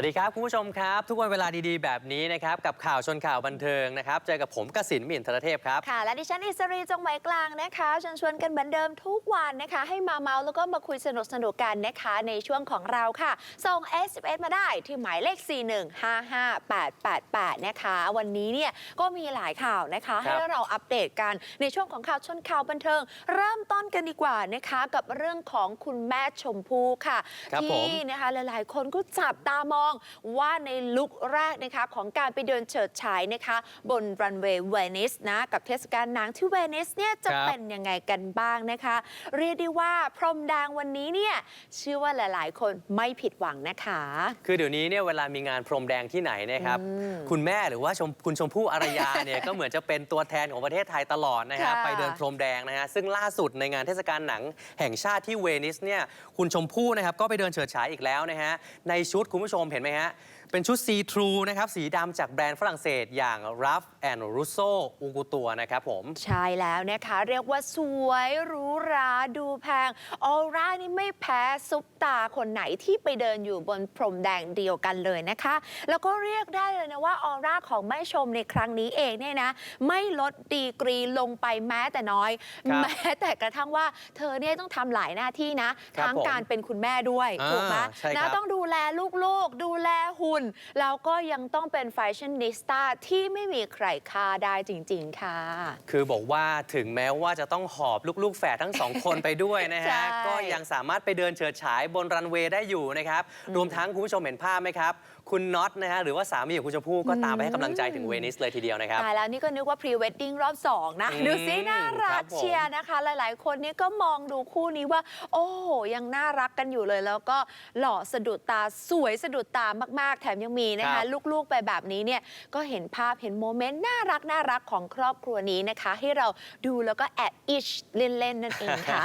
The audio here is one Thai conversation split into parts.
วัสดีครับคุณผู้ชมครับ ทุกวันเวลาดีๆ แบบนี้นะครับ กับข่าวชนข่าวบันเทิงนะครับ เจอกับผมกสินหมิ่นธรเทพครับ ค่ะ และดิฉันอิสรีจงไหวกลางนะคะเชิญชวนกันเหมือนเดิมทุกวันนะคะ ให้มาเมาแล้วก็มาคุยสนุกสนุกๆกันนะคะในช่วงของเราค่ะ ส่ง s อ s มาได้ที่หมายเลข 4155888 นะคะ วันนี้เนี่ยก็มีหลายข่าวนะคะครัให้บเราอัปเดตกันในช่วงของข่าวชนข่าวบันเทิง เริ่มต้นกันดีกว่านะคะกับเรื่องของคุณแม่ชมพู่ค่ะครับผมที่นะคะหลายๆ คนก็จับตามองว่าในลุคแรกนะคะของการไปเดินเฉิดฉายนะคะ บนรันเวย์เวนิสนะ กับเทศกาลหนังที่เวนิสเนี่ยจะครับเป็นยังไงกันบ้างนะคะ เรียกได้ว่าพรมแดงวันนี้เนี่ยเชื่อว่าหลายๆ คนไม่ผิดหวังนะคะ คือเดี๋ยวนี้เนี่ยเวลามีงานพรมแดงที่ไหนนะครับอืมคุณแม่หรือว่าชมคุณชมพู่อารยาเนี่ยก็เหมือนจะเป็นตัวแทนของประเทศไทยตลอดนะครับค่ะไปเดินพรมแดงนะฮะซึ่งล่าสุดในงานเทศกาลหนังแห่งชาติที่เวนิสเนี่ยคุณชมพู่นะครับก็ไปเดินเฉิดฉายอีกแล้วนะฮะในชุดคุณผู้ชมเห็นเห็นไหมฮะ เป็นชุดซีทรูนะครับ สีดำจากแบรนด์ฝรั่งเศสอย่าง Ruff and Russo อูกุตัวนะครับผม ใช่แล้วนะคะ เรียกว่าสวยหรูหราดูแพง ออร่านี่ไม่แพ้ซุปตาคนไหนที่ไปเดินอยู่บนพรมแดงเดียวกันเลยนะคะ แล้วก็เรียกได้เลยนะว่าออร่าของแม่ชมในครั้งนี้เองเนี่ยนะ ไม่ลดดีกรีลงไปแม้แต่น้อย ครับ แม้แต่กระทั่งว่าเธอเนี่ยต้องทำหลายหน้าที่นะ ครับทั้งผมการเป็นคุณแม่ด้วยอ่าถูกไหมใช่ครันะบต้องดูแลลูกๆ ดูแลหุ่นแล้วก็ยังต้องเป็นแฟชั่นนิสต้าที่ไม่มีใครฆ่าได้จริง ๆ ค่ะ คือบอกว่าถึงแม้ว่าจะต้องหอบลูกๆแฝดทั้งสองคนไปด้วยนะใช่ ฮะ ก็ยังสามารถไปเดินเฉิดฉายบนรันเวย์ได้อยู่นะครับ รวมทั้งคุณผู้ชมเห็นภาพไหมครับ คุณน็อตนะฮะหรือว่าสามีของคุณชมพู่ก็ตามไปให้กำลังใจถึงเวนิสเลยทีเดียวนะครับ ตายแล้วนี่ก็นึกว่าพรีเวดดิ้งรอบ 2 นะ อืมดูซิน่ารัครักบผมเชียร์นะคะ หลายๆ คนนี่ก็มองดูคู่นี้ว่า โอ้โหยังน่ารักกันอยู่เลย แล้วก็หล่อสะดุดตาสวยสะดุดตามากๆ แถมยังมีนะคะลูกๆไปแบบนี้เนี่ยก็เห็นภาพเห็นโมเมนต์น่ารักน่ารักของครอบครัวนี้นะคะ ให้เราดูแล้วก็แอบอิชเล่นๆนั่นเองค่ะ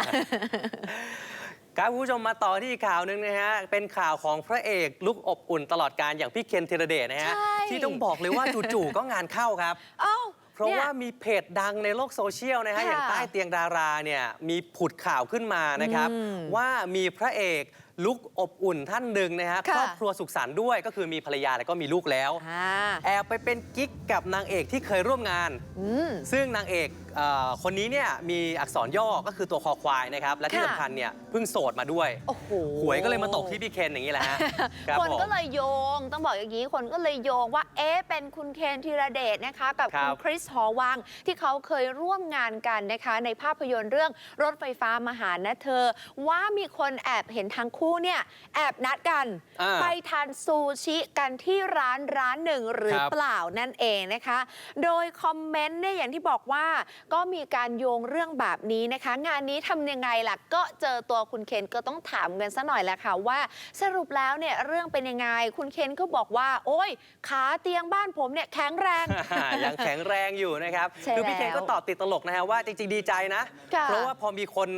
ครับคุณผู้ชมมาต่อที่อีกข่าวหนึ่งนะฮะ เป็นข่าวของพระเอกลุกอบอุ่นตลอดการอย่างพี่เคนธีรเดชนะฮะ ใช่ ที่ต้องบอกเลยว่าจู่ๆก็งานเข้าครับ เอ้าเพราะนี่ย ว่ามีเพจดังในโลกโซเชียลนะฮะ ค่ะอย่างใต้เตียงดาราเนี่ยมีผุดข่าวขึ้นมานะครับ อืมว่ามีพระเอก ลุกอบอุ่นท่านหนึ่งนะฮะค่ะครอบครัวสุขสันต์ด้วยก็คือมีภรรยาแล้วก็มีลูกแล้วอ่าแอบไปเป็นกิ๊กกับนางเอกที่เคยร่วมงานอืมซึ่งนางเอก เอ่อคนนี้เนี่ยมีอักษรย่อก็คือตัวคอควายนะครับ และที่ค่ะ สำคัญเนี่ยเพิ่งโสดมาด้วย โอ้โหหวยก็เลยมาตกที่พี่เคนอย่างนี้แหละฮะรับคนผม ก็เลยโยง ต้องบอกอย่างนี้คนก็เลยโยงว่า เอ๊ะเป็นคุณเคนธีรเดชนะคะ กับครัคุบ ณคริสหอวัง ที่เขาเคยร่วมงานกันนะคะ ในภาพยนตร์เรื่องรถไฟฟ้ามาหานะเธอ ว่ามีคนแอบเห็นทั้งคู่เนี่ย แอบนัดกัน อ่า ไปทานซูชิกันที่ร้านร้านหนึ่งหรือครับเปล่านั่นเองนะคะ โดยคอมเมนต์เนี่ยอย่างที่บอกว่าก็มีการโยงเรื่องแบบนี้นะคะ งานนี้ทำยังไงล่ะก็เจอตัวคุณเคนก็ต้องถามกันซะหน่อยแหละค่ะว่า สรุปแล้วเนี่ยเรื่องเป็นยังไง คุณเคนก็บอกว่า โอ้ยขาเตียงบ้านผมเนี่ยแข็งแรง ยังแข็งแรงอยู่นะครับใช่คือพี่เคนแล้วก็ตอบติดตลกนะฮะว่าจริงๆดีใจนะ ค่ะ เพราะว่าพอมีคน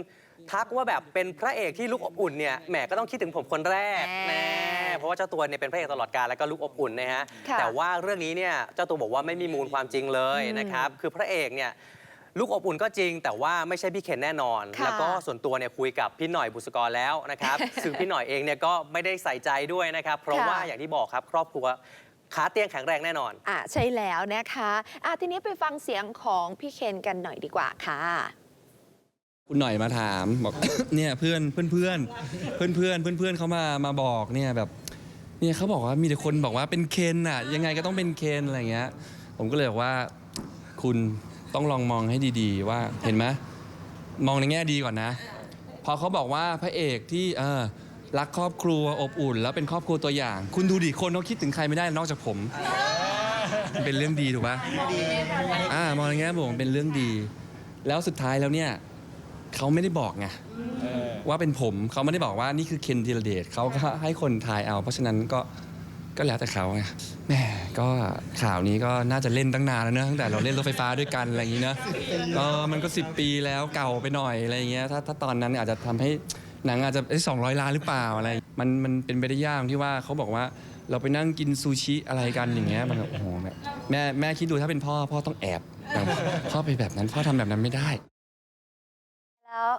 ทักว่าแบบเป็นพระเอกที่ลุกอบอุ่นเนี่ยแหมก็ต้องคิดถึงผมคนแรกแน่แน่เพราะว่าเจ้าตัวเนี่ยเป็นพระเอกตลอดกาลแล้วก็ลุกอบอุ่นนะฮะค่ะแต่ว่าเรื่องนี้เนี่ยเจ้าตัวบอกว่าไม่มีมูลความจริงเลยอืมนะครับคือพระเอกเนี่ย ลุกอบอุ่นก็จริง แต่ว่าไม่ใช่พี่เคนแน่นอน ค่ะแล้วก็ส่วนตัวเนี่ยคุยกับพี่หน่อยบุษกรแล้วนะครับซึ่งพี่หน่อยเองเนี่ยก็ไม่ได้ใส่ใจด้วยนะครับเพราะค่ะว่าอย่างที่บอกครับครอบครัวขาเตียงแข็งแรงแน่นอน อะใช่แล้วนะคะอะทีนี้ไปฟังเสียงของพี่เคนกันหน่อยดีกว่าค่ะ คุณหน่อยมาถามบอก เนี่ยเพื่อนเพื่อนเพื่อนเพื่อนเพื่อนเพื่อนเพื่อนเขามามาบอกเนี่ยแบบเนี่ยเขาบอกว่ามีแต่คนบอกว่าเป็นเคนอะยังไงก็ต้องเป็นเคนอะไรเงี้ย ผมก็เลยบอกว่า คุณ ต้องลองมองให้ดีๆ ว่าเห็นไหมมองในแง่ดีก่อนนะ พอเขาบอกว่าพระเอกที่เออรักครอบครัวอบอุ่น แล้วเป็นครอบครัวตัวอย่าง คุณดูดิคนเขาคิดถึงใครไม่ได้นอกจากผมมันเป็นเรื่องดีถูกปะอ่ามองในแง่บวกมันเป็นเรื่องดี แล้วสุดท้ายแล้วเนี่ยเขาไม่ได้บอกไงว่าเป็นผมเขาไม่ได้บอกว่านี่คือเคนธีรเดชเขาก็ให้คนทายเอา เพราะฉะนั้นก็ก็แล้วแต่เขาไงแหม ก็ข่าวนี้ก็น่าจะเล่นตั้งนานแล้วเนอะตั้งแต่เราเล่นรถไฟฟ้าด้วยกันอะไรอย่างนี้เนอะเออมันก็ 10 ปีแล้วเก่าไปหน่อยอะไรอย่างเงี้ยถ้าถ้าตอนนั้นอาจจะทำให้หนังอาจจะสองร้อยล้านหรือเปล่าอะไร มันมันเป็นไปได้ยากที่ว่าเขาบอกว่าเราไปนั่งกินซูชิอะไรกันอย่างเงี้ยมันแบบโอ้โหแม่แม่แม่คิดดูถ้าเป็นพ่อพ่อต้องแอบแบบพ่อไปแบบนั้นพ่อทำแบบนั้นไม่ได้ แล้ว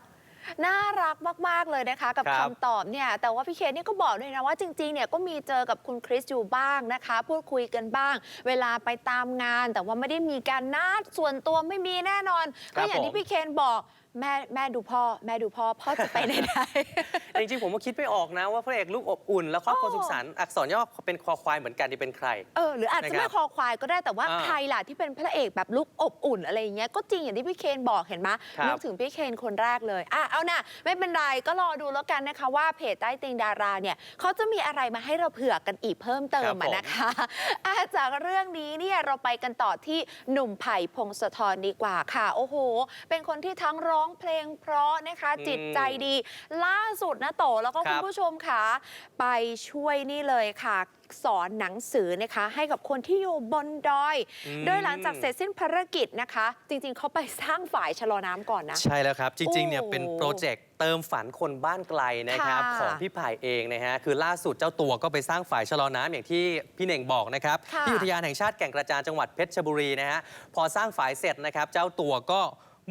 น่ารักมาก ๆ เลยนะคะ กับครับคำตอบเนี่ย แต่ว่าพี่เคนเนี่ยก็บอกด้วยนะว่าจริง ๆ เนี่ยก็มีเจอกับคุณคริสอยู่บ้างนะคะ พูดคุยกันบ้าง เวลาไปตามงาน แต่ว่าไม่ได้มีการนัดส่วนตัวไม่มีแน่นอน ครัก็บอย่างผมที่พี่เคนบอก แม่แม่ดูพ่อ แม่ดูพ่อ พ่อจะไปไหนได้ แต่จริงๆ ผมก็คิดไม่ออกนะว่าพระเอกลูกอบอุ่น แล้วครอบครัวอ๋อสุขสันต์อักษรย่อเป็นคอควายเหมือนกันที่เป็นใคร เออหรืออาจจะนะครับไม่คอควายก็ได้แต่ว่าอ่าใครล่ะที่เป็นพระเอกแบบลุกอบอุ่นอะไรอย่างเงี้ยก็จริงอย่างที่พี่เคนบอกเห็นไหมครับ นึกถึงพี่เคนคนแรกเลยอะเอาน่ะไม่เป็นไรก็รอดูแล้วกันนะคะ ว่าเพจใต้เติงดาราเนี่ยเขาจะมีอะไรมาให้เราเผื่อกันอีกเพิ่มเติมอะนะคะอะจากเรื่องนี้เนี่ยเราไปกันต่อที่หนุ่มไผ่พงศธรดีกว่าค่ะ โอ้โห เป็นคนที่ทั้งร้องเพลงเพราะนะคะอืมจิตใจดี ล่าสุดนะโตแล้วก็ครัคุณบผู้ชมค่ะ ไปช่วยนี่เลยค่ะสอนหนังสือนะคะ ให้กับคนที่อยู่บนดอยอืมโดยหลังจากเสร็จสิ้นภารกิจนะคะ จริง ๆ เขาไปสร้างฝ่ายชะลอน้ำก่อนนะ ใช่แล้วครับ จริง ๆ เนี่ยโอ้เป็นโปรเจกต์เติมฝันคนบ้านไกลนะครับค่ะของพี่ไผ่เองนะฮะคือล่าสุดเจ้าตัวก็ไปสร้างฝ่ายชะลอน้ำอย่างที่พี่เน่งบอกนะครับค่ะที่อุทยานแห่งชาติแก่งกระจานจังหวัดเพชรบุรีนะฮะพอสร้างฝ่ายเสร็จนะครับ เจ้าตัวก็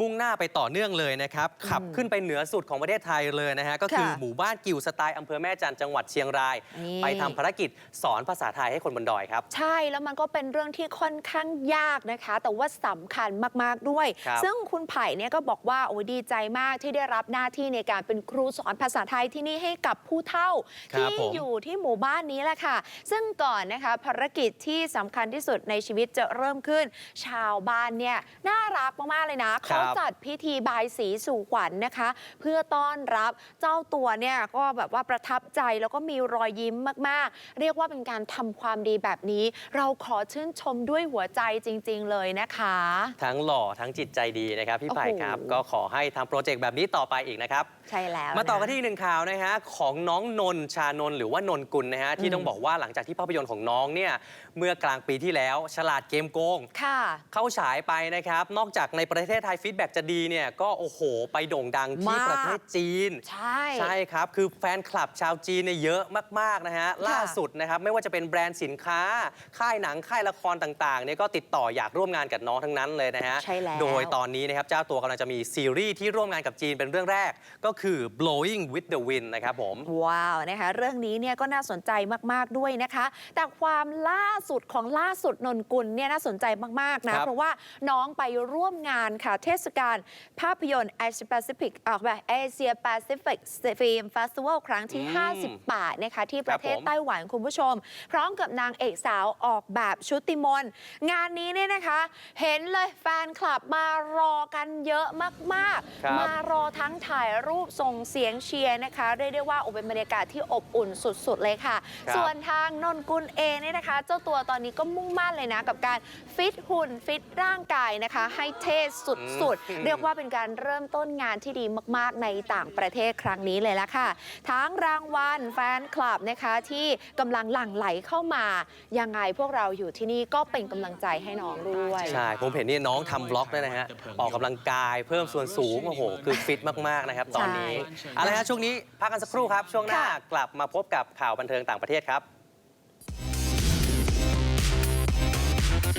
มุ่งหน้าไปต่อเนื่องเลยนะครับ ขับขึ้นไปเหนือสุดของประเทศไทยเลยนะฮะ ก็คือค่ะหมู่บ้านกิวสไตล์อำเภอแม่จันทร์จังหวัดเชียงรายนี่ไปทำภารกิจสอนภาษาไทยให้คนบนดอยครับ ใช่แล้วมันก็เป็นเรื่องที่ค่อนข้างยากนะคะ แต่ว่าสำคัญมากๆด้วยครับซึ่งคุณไผ่เนี่ยก็บอกว่าโอ้ยดีใจมากที่ได้รับหน้าที่ในการเป็นครูสอนภาษาไทยที่นี่ให้กับผู้เฒ่าครับที่ผมอยู่ที่หมู่บ้านนี้แหละค่ะ ซึ่งก่อนนะคะภารกิจที่สำคัญที่สุดในชีวิตจะเริ่มขึ้น ชาวบ้านเนี่ยน่ารักมากๆเลยนะครัเขาบจัดพิธีบายสีสู่ขวัญนะคะ เพื่อต้อนรับเจ้าตัวเนี่ยก็แบบว่าประทับใจแล้วก็มีรอยยิ้มมากๆ เรียกว่าเป็นการทำความดีแบบนี้ เราขอชื่นชมด้วยหัวใจจริง ๆ เลยนะคะ ทั้งหล่อทั้งจิตใจดีนะครับพี่ไผ่โอ้โหครับ ก็ขอให้ทำโปรเจกต์แบบนี้ต่อไปอีกนะครับ ใช่แล้ว มาต่อกันนะที่อีกหนึ่งข่าวนะฮะของน้องนนท์ชานนท์หรือว่านนกุลนะฮะที่ต้องบอกว่าหลังจากที่ภาพยนตร์ของน้องเนี่ย เมื่อกลางปีที่แล้ว ฉลาดเกมโกง ค่ะ เข้าฉายไปนะครับ นอกจากในประเทศไทยฟีดแบ็กจะดีเนี่ย ก็โอ้โห ไปโด่งดังที่มาก ประเทศจีน ใช่ ใช่ครับ คือแฟนคลับชาวจีนเนี่ยเยอะมาก ๆ นะฮะ ล่าสุดนะครับ ไม่ว่าจะเป็นแบรนด์สินค้า ค่ายหนัง ค่ายละครต่าง ๆ เนี่ยก็ติดต่ออยากร่วมงานกับน้องทั้งนั้นเลยนะฮะ ใช่แล้วโดยตอนนี้นะครับเจ้าตัวกำลังจะมีซีรีส์ที่ร่วมงานกับจีนเป็นเรื่องแรก ก็คือ blowing with the wind นะครับผม ว้าวนะคะ เรื่องนี้เนี่ยก็น่าสนใจมาก ๆ ด้วยนะคะ แต่ความล่าสุดของล่าสุดนนกุลเนี่ยน่าสนใจมาก ๆ นะครับเพราะว่าน้องไปร่วมงานค่ะ เทศกาลภาพยนตร์ Asia Pacific ออกแบบเอเชียแปซิฟิกฟิล์มเฟสติวัลครั้งที่อืม58 นะคะ ที่ประเทศครับผมไต้หวันคุณผู้ชม พร้อมกับนางเอกสาวออกแบบชุติมนต์งานนี้เนี่ยนะคะ เห็นเลยแฟนคลับมารอกันเยอะมากครับๆมารอทั้งถ่ายรูปส่งเสียงเชียร์นะคะเรียกได้ว่าโอ้เป็นบรรยากาศที่อบอุ่นสุด ๆ เลยค่ะครับส่วนทางนนกุลเองเนี่ยนะคะ เจ้าตัวตอนนี้ก็มุ่งมั่นเลยนะ กับการฟิตหุ่นฟิตร่างกายนะคะ ให้เท่สุดอืมๆเรียกว่าเป็นการเริ่มต้นงานที่ดีมากๆ ในต่างประเทศครั้งนี้เลยละค่ะ ทั้งรางวัลแฟนคลับนะคะที่กำลังหลั่งไหลเข้ามา ยังไงพวกเราอยู่ที่นี่ก็เป็นกำลังใจให้น้องด้วย ใช่ ผมเห็นนี่น้องทำบล็อกด้วยนะฮะ ออกกำลังกายเพิ่มส่วนสูง โอ้โห คือฟิตมาก ๆ นะครับ ตอนนี้ใช่เอาละฮะช่วงนี้พักกันสักครู่ครับ ช่วงหน้าค่ะกลับมาพบกับข่าวบันเทิงต่างประเทศครับ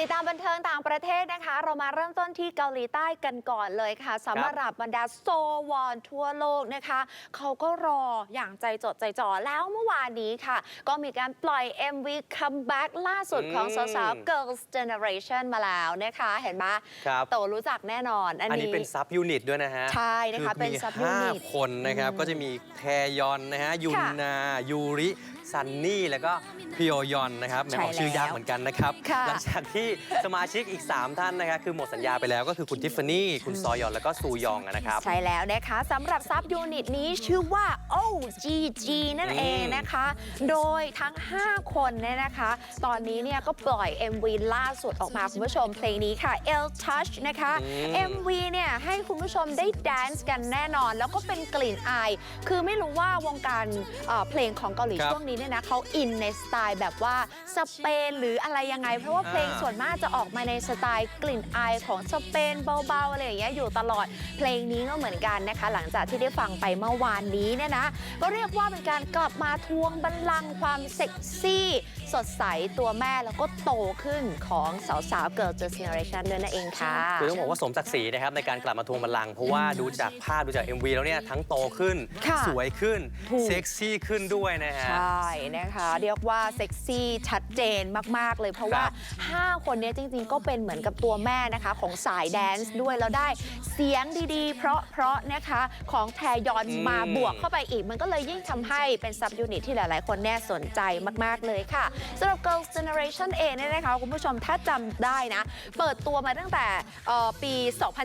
ติดตามบันเทิงต่างประเทศนะคะ เรามาเริ่มต้นที่เกาหลีใต้กันก่อนเลยค่ะสำหรับบรรดาโซวอนทั่วโลกนะคะ เขาก็รออย่างใจจดใจจ่อแล้วเมื่อวานนี้ค่ะ ก็มีการปล่อย MV comeback ล่าสุดของอืมสาวๆ Girls Generation มาแล้วนะคะ เห็นไหมครับโตรู้จักแน่นอน อันอันนี้นี้เป็นซับยูนิตด้วยนะฮะ ใช่นะคะอเป็นมี sub ห้า unit คนนะครับอืมก็จะมีแทยอนนะฮะยุนค่ะนายูริ ซันนี่แล้วก็พิโอยอนนะครับแหมใช่ออกชื่อยากแล้วเหมือนกันนะครับ ค่ะหลังจากที่สมาชิกอีก 3 ท่านนะครับคือหมดสัญญาไปแล้วก็คือคุณทิฟฟานี่คุณซอยอนแล้วก็ซูยองนะครับ ใช่แล้วนะคะสำหรับซับยูนิตนี้ชื่อว่า OGG นั่นเองนะคะ โดยทั้ง 5 คนเนี่ยนะคะ ตอนนี้เนี่ยก็ปล่อย MV ล่าสุดออกมาคุณผู้ชมเพลงนี้ค่ะ El Touch นะคะ อืม MV เนี่ยให้คุณผู้ชมได้แดนซ์กันแน่นอน แล้วก็เป็นกลิ่นอาย คือไม่รู้ว่าวงการเอ่อเพลงของเกาหลีครับ ช่วงนี้เนี่ยนะเขาอินในสไตล์แบบว่าสเปนหรืออะไรยังไง เพราะว่าเพลงอ่าส่วนมากจะออกมาในสไตล์กลิ่นอายของสเปนเบาๆอะไรอย่างเงี้ยอยู่ตลอดเพลงนี้ก็เหมือนกันนะคะ หลังจากที่ได้ฟังไปเมื่อวานนี้เนี่ยนะ ก็เรียกว่าเป็นการกลับมาทวงบัลลังก์ความเซ็กซี่ สดใสตัวแม่แล้วก็โตขึ้นของสาวๆ Girl Generation ด้วยนั่นเองค่ะ คือต้องบอกว่าสมศักดิ์ศรีนะครับในการกลับมาทวงบัลลังก์เพราะว่าดูจากภาพดูจาก MV แล้วเนี่ยทั้งโตขึ้น ค่ะสวยขึ้น ถูกเซ็กซี่ขึ้นด้วยนะฮะ ใช่นะคะ เรียกว่าเซ็กซี่ชัดเจนมาก ๆ เลยเพราะว่าครับ5คนเนี้จริง ๆ ก็เป็นเหมือนกับตัวแม่นะคะ ของสายแดนซ์ด้วยแล้วได้เสียงดีๆ เพราะเพราะๆนะคะของแทยอนอืมมาบวกเข้าไปอีก มันก็เลยยิ่งทำให้เป็นซับยูนิตที่หลาย ๆ คนแน่สนใจมาก ๆ เลยค่ะสำหรับ Girls Generation A เนี่ยนะคะ คุณผู้ชมถ้าจำได้นะ เปิดตัวมาตั้งแต่เอ่อปี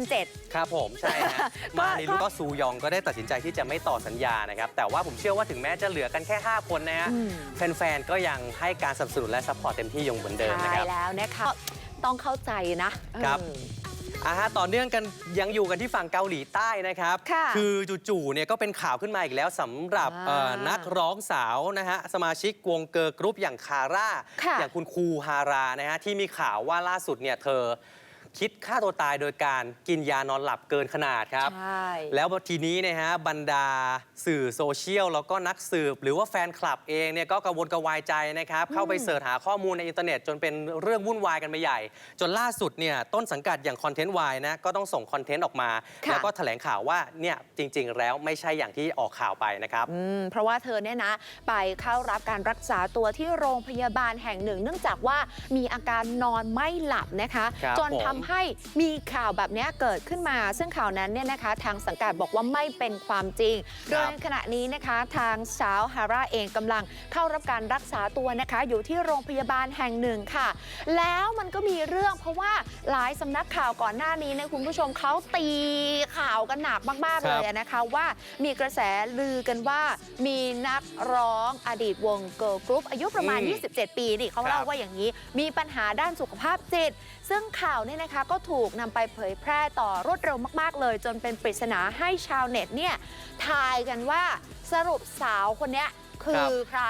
2007 ครับผมใช่ฮะก็มาในลูกก็ซูยองก็ได้ตัดสินใจที่จะไม่ต่อสัญญานะครับ แต่ว่าผมเชื่อว่าถึงแม้จะเหลือกันแค่ 5 คนนะฮะอืมแฟนๆ ก็ยังให้การสนับสนุนและซัพพอร์ตเต็มที่อยงเหมือนเดิมนะใช่ครับ แล้วนะคะต้องเข้าใจนะครับ เออ อ่าฮะต่อเนื่องกันยังอยู่กันที่ฝั่งเกาหลีใต้นะครับค่ะอจู่ๆเนี่ยก็เป็นข่าวขึ้นมาอีกแล้วสำหรับอ่าเอ่อนักร้องสาวนะฮะสมาชิกวงเกิร์ลกรุ๊ปอย่างคาร่าค่ะอย่างคุณครูฮารานะฮะที่มีข่าวว่าล่าสุดเนี่ยเธอ คิดฆ่าตัวตายโดยการกินยานอนหลับเกินขนาดครับ ใช่ แล้วทีนี้นะฮะบรรดาสื่อโซเชียลแล้วก็นักสืบ หรือว่าแฟนคลับเองเนี่ยก็กระวนกระวายใจนะครับ เข้าไปเสิร์ชหาข้อมูลในอินเทอร์เน็ต จนเป็นเรื่องวุ่นวายกันไปใหญ่ จนล่าสุดเนี่ยต้นสังกัดอย่างคอนเทนต์วายนะก็ต้องส่งคอนเทนต์ออกมา ค่ะ แล้วก็แถลงข่าวว่าเนี่ยจริง ๆ แล้วไม่ใช่อย่างที่ออกข่าวไปนะครับ อืมเพราะว่าเธอเนี่ยนะ ไปเข้ารับการรักษาตัวที่โรงพยาบาลแห่งหนึ่ง เนื่องจากว่ามีอาการนอนไม่หลับนะคะ ครับจนผมทำให้มีข่าวแบบเนี้ยเกิดขึ้นมา ซึ่งข่าวนั้นเนี่ยนะคะ ทางสังกัดบอกว่าไม่เป็นความจริง โดยขณะนี้นะคะ ทางสาวฮาร่าเองกำลังเข้ารับการรักษาตัวนะคะ อยู่ที่โรงพยาบาลแห่งหนึ่งค่ะ แล้วมันก็มีเรื่องเพราะว่าหลายสำนักข่าวก่อนหน้านี้นะคุณผู้ชมเขาตีข่าวกันหนักมาก ๆ เลยอะนะคะว่ามีกระแสลือกันว่ามีนักร้องอดีตวงเกิร์ลกรุ๊ปอายุประมาณอืม27 ปีนี่เขาครับเล่าว่าอย่างนี้ มีปัญหาด้านสุขภาพจิตซึ่งข่าวเนี่ยนะคะก็ถูกนำไปเผยแพร่ต่อรวดเร็วมาก ๆ เลย จนเป็นปริศนาให้ชาวเน็ตเนี่ยทายกันว่าสรุปสาวคนเนี้ยคือใคร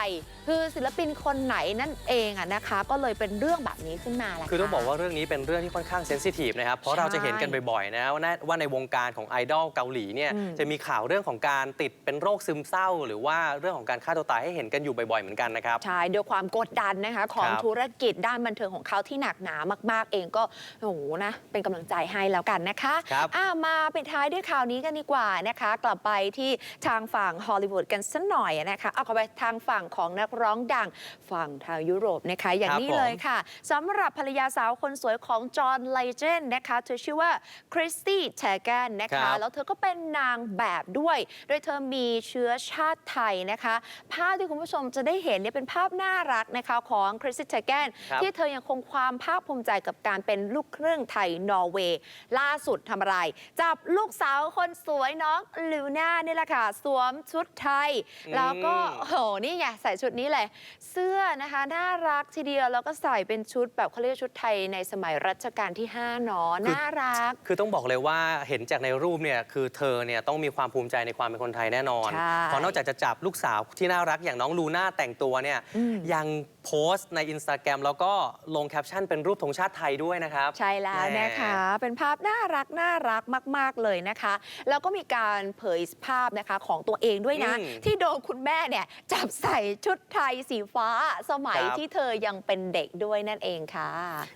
คือศิลปินคนไหนนั่นเองอะนะคะ ก็เลยเป็นเรื่องแบบนี้ขึ้นมาแหละคือต้องะบอกว่าเรื่องนี้เป็นเรื่องที่ค่อนข้างเซนซิทีฟนะครับ เพราะใช่เราจะเห็นกันบ่อยๆนะว่าในว่าในวงการของไอดอลเกาหลีเนี่ยอืมจะมีข่าวเรื่องของการติดเป็นโรคซึมเศร้า หรือว่าเรื่องของการฆ่าตัวตายให้เห็นกันอยู่บ่อยๆเหมือนกันนะครับใช่ด้วยความกดดันนะคะของครับธุรกิจด้านบันเทิงของเขาที่หนักหนามาก ๆ เองก็โอ้โหนะเป็นกำลังใจให้แล้วกันนะคะครับอะมาปิดท้ายด้วยข่าวนี้กันดีกว่านะคะ กลับไปที่ทางฝั่งฮอลลีวูดกันสักหน่อยนะคะเอากลับไปทางฝั่งของนักร้องดังฝั่งทางยุโรปนะคะ อย่างครับนี้ผมเลยค่ะสำหรับภรรยาสาวคนสวยของจอห์นไลเจนนะคะเธอชื่อว่าคริสตี้แทแกนนะครัคะบแล้วเธอก็เป็นนางแบบด้วย โดยเธอมีเชื้อชาติไทยนะคะ ภาพที่คุณผู้ชมจะได้เห็นเนี่ยเป็นภาพน่ารักนะคะของคริสติเทแกนครับที่เธอยังคงความภาคภูมิใจกับการเป็นลูกครึ่งไทยนอร์เวย์ล่าสุดทำอะไร จับลูกสาวคนสวยน้องลิวน่านี่แหละค่ะ สวมชุดไทยอืมแล้วก็โอ้โหนี่ไงใส่ชุดนี้เลย เสื้อนะคะน่ารักทีเดียวแล้วก็ใส่เป็นชุดแบบเขาเรียกชุดไทยในสมัยรัชกาลที่5เนาะน่ารัก คือต้องบอกเลยว่าเห็นจากในรูปเนี่ยคือเธอเนี่ยต้องมีความภูมิใจในความเป็นคนไทยแน่นอนใช่ เพราะนอกจากจะจับลูกสาวที่น่ารักอย่างน้องลูน่าแต่งตัวเนี่ยอืมยังโพสต์ในอินสตาแกรมแล้วก็ลงแคปชั่นเป็นรูปธงชาติไทยด้วยนะครับ ใช่แล้วนะคะ เป็นภาพน่ารักน่ารักมาก ๆ เลยนะคะ แล้วก็มีการเผยภาพนะคะของตัวเองด้วยนะ อืมที่โดนคุณแม่เนี่ยจับใส่ชุดไทยสีฟ้าสมัยครับ ที่เธอยังเป็นเด็กด้วยนั่นเองค่ะ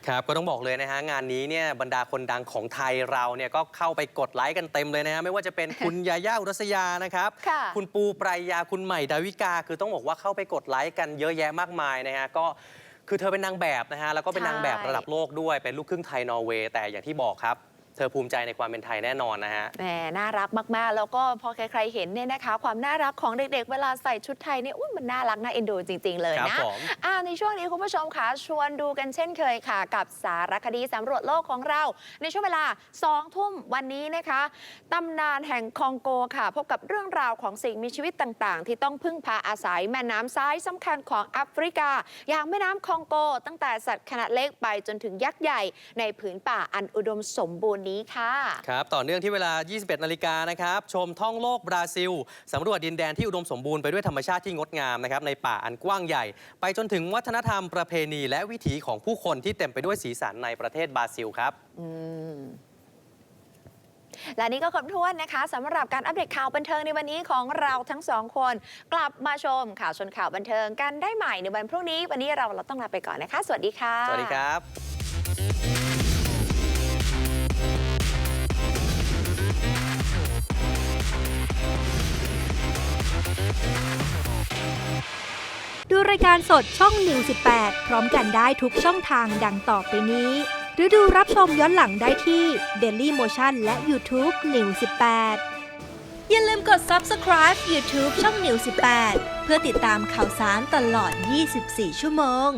ครับ ก็ต้องบอกเลยนะฮะ งานนี้เนี่ยบรรดาคนดังของไทยเราเนี่ยก็เข้าไปกดไลค์กันเต็มเลยนะฮะ ไม่ว่าจะเป็นคุณ ยาย่าอุรัสยานะครับ ค่ะ คุณปูปรายยาคุณใหม่ดาวิกา คือต้องบอกว่าเข้าไปกดไลค์กันเยอะแยะมากมายนะฮะก็คือเธอเป็นนางแบบนะฮะแล้วก็เป็นนางแบบระดับโลกด้วยเป็นลูกครึ่งไทยนอร์เวย์แต่อย่างที่บอกครับ เธอภูมิใจในความเป็นไทยแน่นอนนะฮะ แหมน่ารักมาก ๆ แล้วก็พอใคร ๆ เห็นเนี่ยนะคะ ความน่ารักของเด็ก ๆ เวลาใส่ชุดไทยเนี่ยอุ้ยมันน่ารักน่าเอ็นดูจริง ๆ เลยครับนะผม อ่าในช่วงนี้คุณผู้ชมค่ะชวนดูกันเช่นเคยค่ะ กับสารคดีสำรวจโลกของเรา ในช่วงเวลา2ทุ่มวันนี้นะคะตำนานแห่งคองโกค่ะ พบกับเรื่องราวของสิ่งมีชีวิตต่าง ๆ ที่ต้องพึ่งพาอาศัยแม่น้ำซ้ายสำคัญของแอฟริกา อย่างแม่น้ำคองโก ตั้งแต่สัตว์ขนาดเล็กไปจนถึงยักษ์ใหญ่ในผืนป่าอันอุดมสมบูรณ์นี้ค่ะ ครับ ต่อเนื่องที่เวลา 21 นาฬิกานะครับ ชมท่องโลกบราซิล สำรวจดินแดนที่อุดมสมบูรณ์ไปด้วยธรรมชาติที่งดงามนะครับ ในป่าอันกว้างใหญ่ ไปจนถึงวัฒนธรรมประเพณีและวิถีของผู้คนที่เต็มไปด้วยสีสันในประเทศบราซิลครับอืมและนี่ก็ครบถ้วนนะคะสำหรับการอัปเดตข่าวบันเทิงในวันนี้ของเราทั้งสองคน กลับมาชมข่าวชนข่าวบันเทิงกันได้ใหม่ในวันพรุ่งนี้ วันนี้เราเราต้องลาไปก่อนนะคะ สวัสดีค่ะ สวัสดีครับ ดูรายการสดช่อง 118 พร้อมกันได้ทุกช่องทางดังต่อไปนี้ หรือดูรับชมย้อนหลังได้ที่ Daily Motion และ YouTube New 18 อย่าลืมกด Subscribe YouTube ช่อง New 18 เพื่อติดตามข่าวสารตลอด 24 ชั่วโมง